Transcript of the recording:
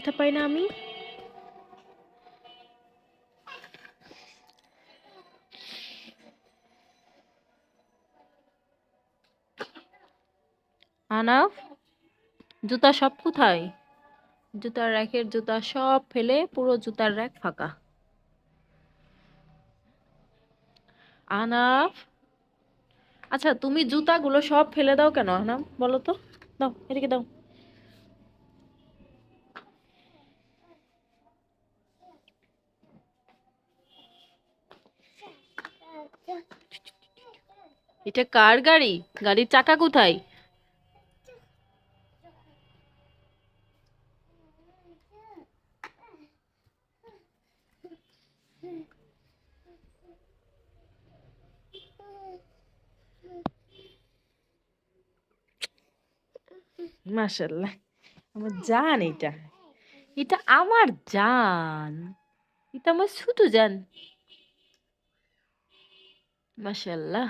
ব্যথা পাই না আমি। আনাফ, জুতা সব কোথায়? জুতার র্যাকের জুতা সব ফেলে, পুরো জুতার র্যাক ফাঁকা। আনাফ? আচ্ছা তুমি জুতাগুলো সব ফেলে দাও কেন আনাফ? বলো তো। দাও, এদিকে দাও। এটা কার গাড়ি? গাড়ির চাকা কোথায়? মাশাল্লাহ আমার জান এটা। এটা আমার জান। এটা আমার ছোট জান। মাশাল্লাহ